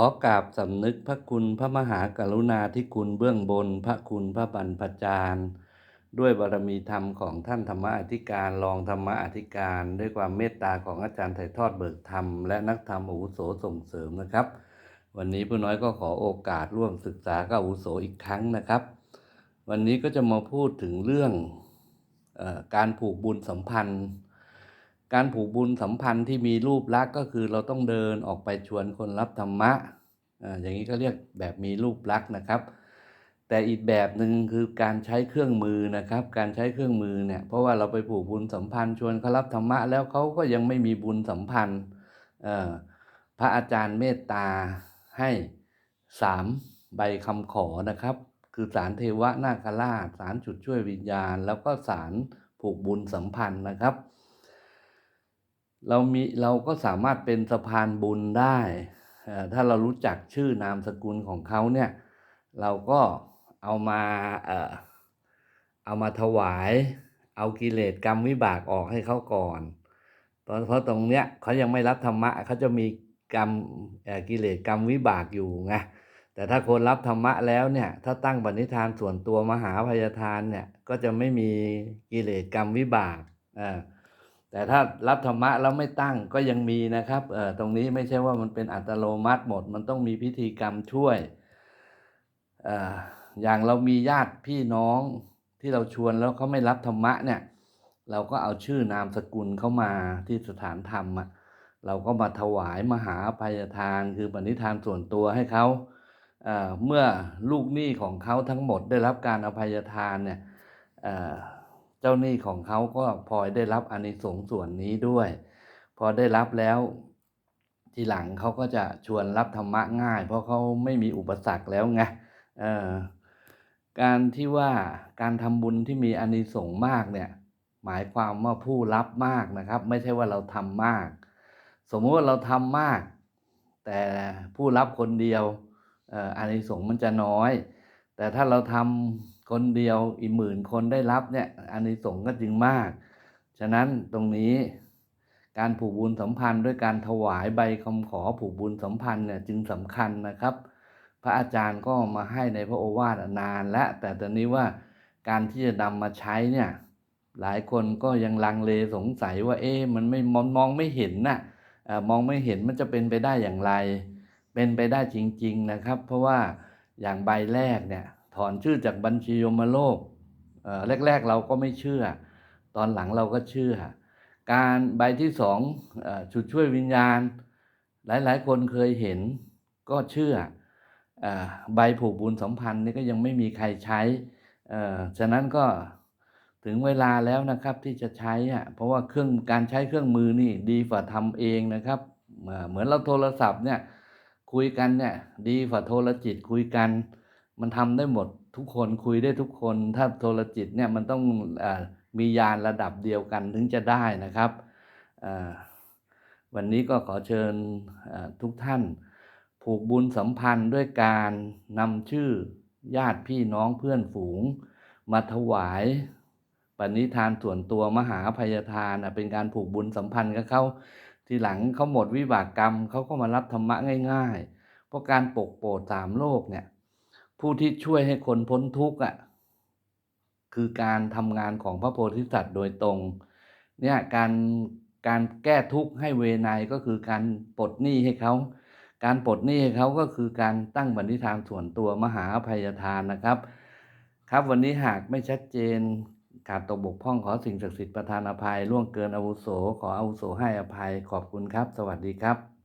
อกราบสำนึกพระคุณพระมหากรุณาธิคุณเบื้องบน พระคุณพระบรรพจารย์ ด้วยบารมีธรรมของท่านธรรมอธิการรองธรรมอธิการ ด้วยความเมตตาของอาจารย์ไถ่ทอดเบิกธรรมและนักธรรมอาวุโสส่งเสริมนะครับ วันนี้ผู้น้อยก็ขอโอกาสร่วมศึกษากับอาวุโสอีกครั้งนะครับ วันนี้ก็จะมาพูดถึงเรื่องอการผูกบุญสัมพันธ์ การผูกบุญสัมพันธ์ที่มีรูปลักษณ์ก็คือเราต้องเดินออกไปชวนคนรับธรรมะอ่าอย่างนี้ก็เรียกแบบมีรูปลักษณ์นะครับ แต่อีกแบบหนึ่งคือการใช้เครื่องมือนะครับ การใช้เครื่องมือเนี่ยเพราะว่าเราไปผูกบุญสัมพันธ์ชวนเขารับธรรมะ แล้วเขาก็ยังไม่มีบุญสัมพันธ์พระอาจารย์เมตตาให้สามใบคำขอนะครับ คือสารเทวะนาคราชสารจุดช่วยวิญญาณ แล้วก็สารผูกบุญสัมพันธ์นะครับ เรามีเราก็สามารถเป็นสะพานบุญได้ ถ้าเรารู้จักชื่อนามสกุลของเขาเนี่ย เราก็เอามาเออเอามาถวาย เอากิเลสกรรมวิบากออกให้เขาก่อนเพราะเพราะตรงเนี้ยเขายังไม่รับธรรมะเขาจะมีกรรมกิเลสกรรมวิบากอยู่ไงแต่ถ้าคนรับธรรมะแล้วเนี่ย ถ้าตั้งปณิธานส่วนตัวมหาพยทานเนี่ย ก็จะไม่มีกิเลสกรรมวิบากอ่า แต่ถ้ารับธรรมะแล้วไม่ตั้งก็ยังมีนะครับเออตรงนี้ไม่ใช่ว่ามันเป็นอัตโนมัติหมด มันต้องมีพิธีกรรมช่วยเอ่ออย่างเรามีญาติพี่น้องที่เราชวนแล้วเขาไม่รับธรรมะเนี่ยเราก็เอาชื่อนามสกุลเข้ามาที่สถานธรรมอะเราก็มาถวายมหาภัยทานคือปณิธานส่วนตัวให้เขาเอ่อเมื่อลูกหนี้ของเขาทั้งหมดได้รับการอภัยทานเนี่ย เจ้าหนี้ของเขาก็พลอยได้รับอานิสงส์ส่วนนี้ด้วย พอได้รับแล้ว ทีหลังเขาก็จะชวนรับธรรมะง่าย เพราะเขาไม่มีอุปสรรคแล้วไงเออการที่ว่าการทำบุญที่มีอานิสงส์มากเนี่ย หมายความว่าผู้รับมากนะครับ ไม่ใช่ว่าเราทำมาก สมมติว่าเราทำมาก แต่ผู้รับคนเดียวอานิสงส์มันจะน้อย แต่ถ้าเราทำคนเดียวอีกหมื่นคนได้รับเนี่ยอานิสงส์ก็จึงมาก ฉะนั้นตรงนี้การผูกบุญสัมพันธ์ด้วยการถวายใบคำขอผูกบุญสัมพันธ์เนี่ยจึงสำคัญนะครับ พระอาจารย์ก็มาให้ในพระโอวาทนานและ แต่ตอนนี้ว่าการที่จะนำมาใช้เนี่ยหลายคนก็ยังลังเลสงสัยว่าเอ๊ะมันไม่มองมองไม่เห็นน่ะเอ่อมองไม่เห็นมันจะเป็นไปได้อย่างไร เป็นไปได้จริง ๆนะครับ เพราะว่า อย่างใบแรกเนี่ยถอนชื่อจากบัญชียมโลกแรก ๆ เราก็ไม่เชื่อ ตอนหลังเราก็เชื่อ การใบที่สองชุดช่วยวิญญาณ หลายๆ คนเคยเห็นก็เชื่ออใบผูกบุญสัมพันธ์นี่ก็ยังไม่มีใครใช่ฉะนั้นก็ถึงเวลาแล้วนะครับที่จะใช้อะเพราะว่าเครื่องการใช้เครื่องมือนี่ดีกว่าทำเองนะครับ เหมือนเราโทรศัพท์เนี่ย คุยกันเนี่ย ดีกว่าโทรจิตคุยกัน มันทำได้หมดทุกคนคุยได้ทุกคน ถ้าโทรจิตเนี่ยมันต้องอมียานระดับเดียวกันถึงจะได้นะครับวันนี้ก็ขอเชิญทุกท่าน ผูกบุญสัมพันธ์ด้วยการนำชื่อญาติพี่น้องเพื่อนฝูง มาถวายปณิธานส่วนตัวมหาภัยทานเป็นการผูกบุญสัมพันธ์กับเขา ทีหลังเขาหมดวิบากกรรมเขาก็มารับธรรมะง่าย ๆ เพราะการปกโปรดสามโลกเนี่ย ผู้ที่ช่วยให้คนพ้นทุกข์อะคือการทำงานของพระโพธิสัตว์โดยตรง เนี่ยการการแก้ทุกข์ให้เวไนยก็คือการปลดหนี้ให้เขาการปลดหนี้ให้เขาก็คือการตั้งบันทิธานส่วนตัวมหาอภัยทานนะครับ ครับวันนี้หากไม่ชัดเจน ขาดตกบกพร่องขอสิ่งศักดิ์สิทธิ์ประทานอภัยล่วงเกินอาวุโส ขออาวุโสให้อภัยขอบคุณครับ สวัสดีครับ